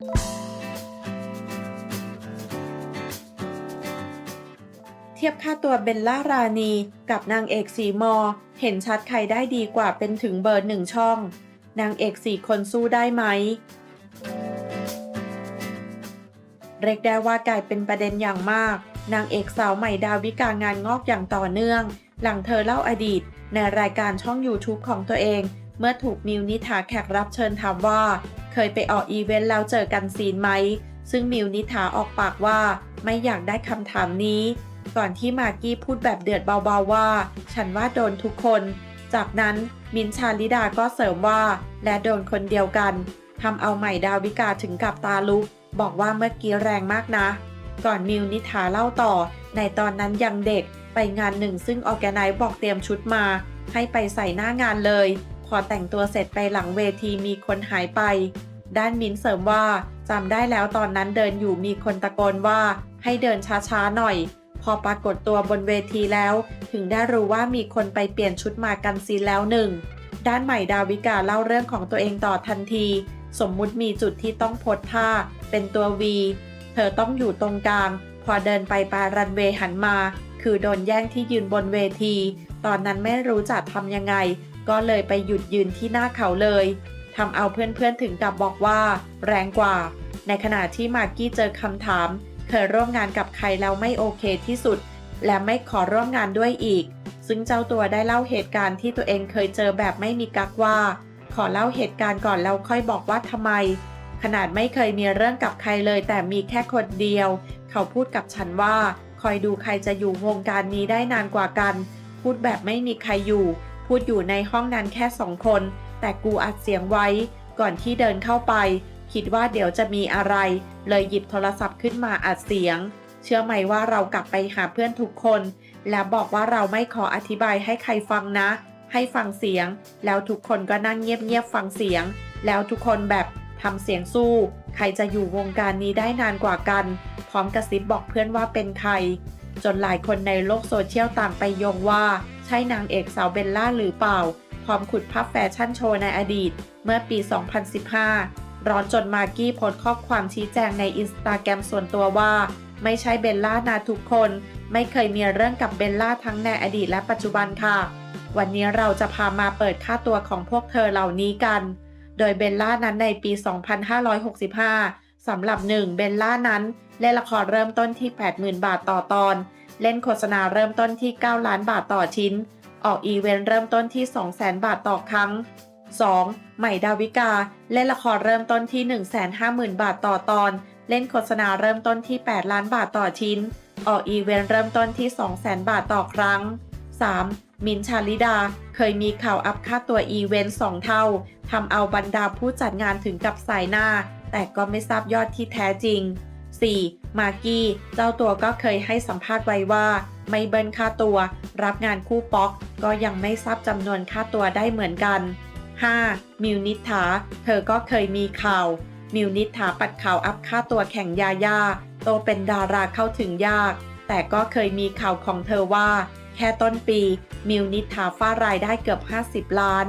เทียบค่าตัวเบลล่ารานีกับนางเอกสีมอ เห็นชัดใครได้ดีกว่าเป็นถึงเบอร์หนึ่งช่อง นางเอกสี่คนสู้ได้ไหมเรียกได้ว่ากลายเป็นประเด็นอย่างมาก นางเอกสาวใหม่ดาวิกางานงอกอย่างต่อเนื่อง หลังเธอเล่าอดีต ในรายการช่อง YouTube ของตัวเอง เมื่อถูกมิวนิธาแขกรับเชิญถามว่า เคยไปออกอีเวนต์แล้วเจอกันซีนไหม ซึ่งมิวนิธาออกปากว่าไม่อยากได้คำถามนี้ ก่อนที่มากกี้พูดแบบเดือดเบาๆว่า ฉันว่าโดนทุกคน จากนั้นมินชาลิดาก็เสริมว่า และโดนคนเดียวกันทำเอาใหม่ดาวิกาถึงกับตาลุก บอกว่าเมื่อกี้แรงมากนะ ก่อนมิวนิธาเล่าต่อ ในตอนนั้นยังเด็กไปงานหนึ่งซึ่งออแกไนซ์บอกเตรียมชุดมา ให้ไปใส่หน้างานเลย พอแต่งตัวเสร็จไปหลังเวทีมีคนหายไป ด้านมินเสริมว่าจำได้แล้วตอนนั้นเดินอยู่มีคนตะโกนว่าให้เดินช้าๆหน่อย พอปรากฏตัวบนเวทีแล้ว ถึงได้รู้ว่ามีคนไปเปลี่ยนชุดมากันซีแล้วหนึ่ง ด้านใหม่ดาวิกาเล่าเรื่องของตัวเองต่อทันที สมมุติมีจุดที่ต้องพสท่า เป็นตัว V เธอต้องอยู่ตรงกลาง พอเดินไปปารันเวหันมา คือโดนแย่งที่ยืนบนเวที ตอนนั้นไม่รู้จะทำยังไง ก็เลยไปหยุดยืนที่หน้าเขาเลยทำเอาเพื่อนๆถึงกับบอกว่า แรงกว่า ในขณะที่มากกี้เจอคำถาม เคยร่วมงานกับใครแล้วไม่โอเคที่สุด และไม่ขอร่วมงานด้วยอีก ซึ่งเจ้าตัวได้เล่าเหตุการณ์ที่ตัวเองเคยเจอแบบไม่มีกักว่า ขอเล่าเหตุการณ์ก่อนแล้วค่อยบอกว่าทำไม ขนาดไม่เคยมีเรื่องกับใครเลย แต่มีแค่คนเดียว เขาพูดกับฉันว่า คอยดูใครจะอยู่วงการนี้ได้นานกว่ากัน พูดแบบไม่มีใครอยู่ พูดอยู่ในห้องนั้นแค่สองคน แต่กูอัดเสียงไว้ ก่อนที่เดินเข้าไป คิดว่าเดี๋ยวจะมีอะไร เลยหยิบโทรศัพท์ขึ้นมาอัดเสียง เชื่อไหมว่าเรากลับไปหาเพื่อนทุกคน และบอกว่าเราไม่ขออธิบายให้ใครฟังนะ ให้ฟังเสียง แล้วทุกคนก็นั่งเงียบๆฟังเสียง แล้วทุกคนแบบทำเสียงสู้ ใครจะอยู่วงการนี้ได้นานกว่ากัน พร้อมกระซิบบอกเพื่อนว่าเป็นใคร จนหลายคนในโลกโซเชียลต่างไปโยงว่า ใช่นางเอกสาวเบลล่าหรือเปล่า พร้อมขุดภาพแฟชั่นโชว์ในอดีต เมื่อปี 2015 ร้อนจนมากกี้โพสข้อความชี้แจงในอินสตาแกรมส่วนตัวว่า ไม่ใช่เบลล่านาทุกคน ไม่เคยมีเรื่องกับเบลล่าทั้งในอดีตและปัจจุบันค่ะ วันนี้เราจะพามาเปิดค่าตัวของพวกเธอเหล่านี้กัน โดยเบลล่านั้นในปี 2565สำหรับหนึ่งเบลล่านั้น เล่นละครเริ่มต้นที่ 80,000 บาทต่อตอน เล่นโฆษณาเริ่มต้นที่ 9 ล้านบาทต่อชิ้น ออกอีเวนต์เริ่มต้นที่ 200,000 บาทต่อครั้ง 2. ใหม่ดาวิกา เล่นละครเริ่มต้นที่ 150,000 บาทต่อตอน เล่นโฆษณาเริ่มต้นที่ 8 ล้านบาทต่อชิ้น ออกอีเวนต์เริ่มต้นที่ 200,000 บาทต่อครั้ง 3. มินชาลิดา เคยมีข่าวอัพค่าตัวอีเวนต์ 2 เท่า ทำเอาบรรดาผู้จัดงานถึงกับสายหน้า แต่ก็ไม่ทราบยอดที่แท้จริง 4. มากกี้ เจ้าตัวก็เคยให้สัมภาษณ์ไว้ว่า ไม่เบิ้ลค่าตัว รับงานคู่ป๊อก ก็ยังไม่ทราบจำนวนค่าตัวได้เหมือนกัน 5. มิวนิษฐาเธอก็เคยมีข่าว มิวนิษฐาปัดข่าวอัพค่าตัวแข่งยาย่าโตเป็นดาราเข้าถึงยาก แต่ก็เคยมีข่าวของเธอว่า แค่ต้นปี มิวนิษฐาฟ้ารายได้เกือบ 50 ล้าน